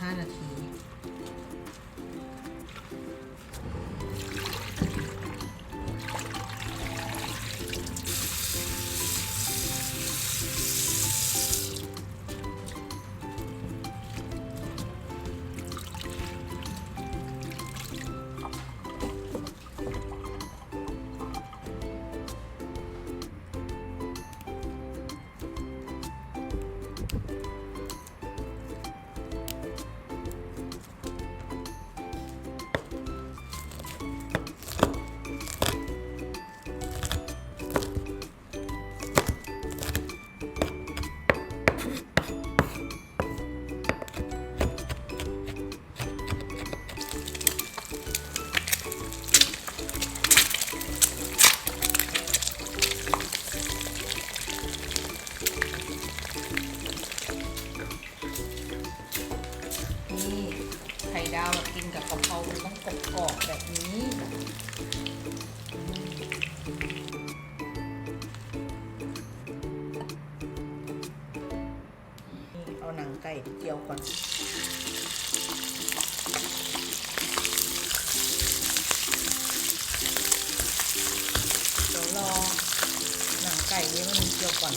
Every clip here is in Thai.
5 นาที เอาหนังไก่เจียวก่อนเดี๋ยวรอหนังไก่นี้มันเจียวก่อน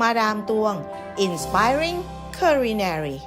มาดามตวง Inspiring Culinary